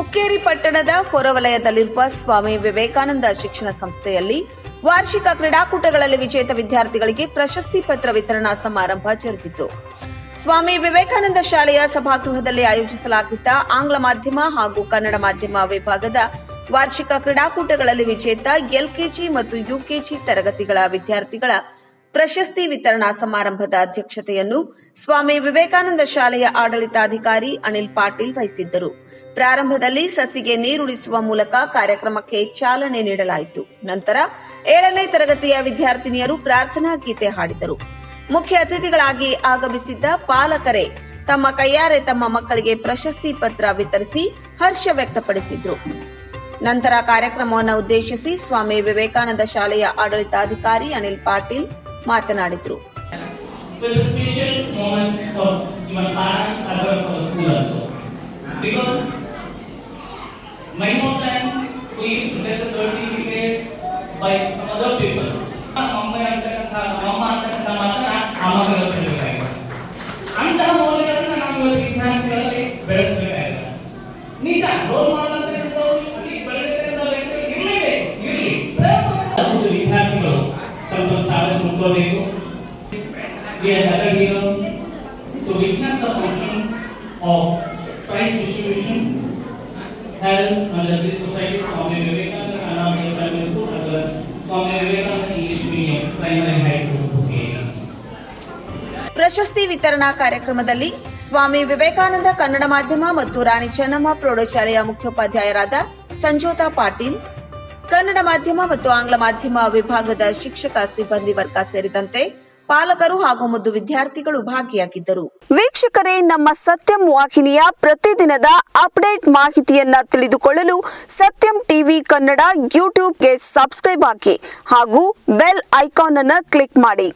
ಇಕ್ಕೇರಿ ಪಟ್ಟಣದ ಹೊರವಲಯದಲ್ಲಿರುವ ಸ್ವಾಮಿ ವಿವೇಕಾನಂದ ಶಿಕ್ಷಣ ಸಂಸ್ಥೆಯಲ್ಲಿ ವಾರ್ಷಿಕ ಕ್ರೀಡಾಕೂಟಗಳಲ್ಲಿ ವಿಜೇತ ವಿದ್ಯಾರ್ಥಿಗಳಿಗೆ ಪ್ರಶಸ್ತಿ ಪತ್ರ ವಿತರಣಾ ಸಮಾರಂಭ ಜರುಗಿತು. ಸ್ವಾಮಿ ವಿವೇಕಾನಂದ ಶಾಲೆಯ ಸಭಾಗೃಹದಲ್ಲಿ ಆಯೋಜಿಸಲಾಗಿದ್ದ ಆಂಗ್ಲ ಮಾಧ್ಯಮ ಹಾಗೂ ಕನ್ನಡ ಮಾಧ್ಯಮ ವಿಭಾಗದ ವಾರ್ಷಿಕ ಕ್ರೀಡಾಕೂಟಗಳಲ್ಲಿ ವಿಜೇತ ಎಲ್ಕೆಜಿ ಮತ್ತು ಯುಕೆಜಿ ತರಗತಿಗಳ ವಿದ್ಯಾರ್ಥಿಗಳ ಪ್ರಶಸ್ತಿ ವಿತರಣಾ ಸಮಾರಂಭದ ಅಧ್ಯಕ್ಷತೆಯನ್ನು ಸ್ವಾಮಿ ವಿವೇಕಾನಂದ ಶಾಲೆಯ ಆಡಳಿತಾಧಿಕಾರಿ ಅನಿಲ್ ಪಾಟೀಲ್ ವಹಿಸಿದ್ದರು. ಪ್ರಾರಂಭದಲ್ಲಿ ಸಸಿಗೆ ನೀರುಳಿಸುವ ಮೂಲಕ ಕಾರ್ಯಕ್ರಮಕ್ಕೆ ಚಾಲನೆ ನೀಡಲಾಯಿತು. ನಂತರ ಏಳನೇ ತರಗತಿಯ ವಿದ್ಯಾರ್ಥಿನಿಯರು ಪ್ರಾರ್ಥನಾ ಗೀತೆ ಹಾಡಿದರು. ಮುಖ್ಯ ಅತಿಥಿಗಳಾಗಿ ಆಗಮಿಸಿದ್ದ ಪಾಲಕರೇ, ತಮ್ಮ ಕೈಯಾರೆ ತಮ್ಮ ಮಕ್ಕಳಿಗೆ ಪ್ರಶಸ್ತಿ ಪತ್ರ ವಿತರಿಸಿ ಹರ್ಷ ವ್ಯಕ್ತಪಡಿಸಿದ್ರು. ನಂತರ ಕಾರ್ಯಕ್ರಮವನ್ನು ಉದ್ದೇಶಿಸಿ ಸ್ವಾಮಿ ವಿವೇಕಾನಂದ ಶಾಲೆಯ ಆಡಳಿತಾಧಿಕಾರಿ ಅನಿಲ್ ಪಾಟೀಲ್ ಮಾತನಾಡಿದರು. ವಿತ್ ಎ ಉತ್ತರಬೇಕು ಗೆಳೆಯರೇ ತೋ ಪ್ರಶಸ್ತಿ ವಿತರಣಾ ಕಾರ್ಯಕ್ರಮದಲ್ಲಿ ಸ್ವಾಮಿ ವಿವೇಕಾನಂದ ಕನ್ನಡ ಮಾಧ್ಯಮ ಮತ್ತು ರಾಣಿ ಚೆನ್ನಮ್ಮ ಪ್ರೌಢಶಾಲೆಯ ಮುಖ್ಯೋಪಾಧ್ಯಾಯರಾದ ಸಂಜೋತಾ ಪಾಟೀಲ್ ಕನ್ನಡ ಮಾಧ್ಯಮ ಮತ್ತು ಆಂಗ್ಲ ಮಾಧ್ಯಮ ವಿಭಾಗದ ಶಿಕ್ಷಕ ಸಿಬ್ಬಂದಿ ವರ್ಗ ಸೇರಿದಂತೆ ಪಾಲಕರು ಹಾಗೂ ಮುದ್ದು ವಿದ್ಯಾರ್ಥಿಗಳು ಭಾಗಿಯಾಗಿದ್ದರು. ವೀಕ್ಷಕರೇ, ನಮ್ಮ ಸತ್ಯಂ ವಾಹಿನಿಯ ಪ್ರತಿದಿನದ ಅಪ್ಡೇಟ್ ಮಾಹಿತಿಯನ್ನ ತಿಳಿದುಕೊಳ್ಳಲು ಸತ್ಯಂ ಟಿವಿ ಕನ್ನಡ ಯೂಟ್ಯೂಬ್ಗೆ ಸಬ್ಸ್ಕ್ರೈಬ್ ಹಾಕಿ ಹಾಗೂ ಬೆಲ್ ಐಕಾನ್ ಅನ್ನು ಕ್ಲಿಕ್ ಮಾಡಿ.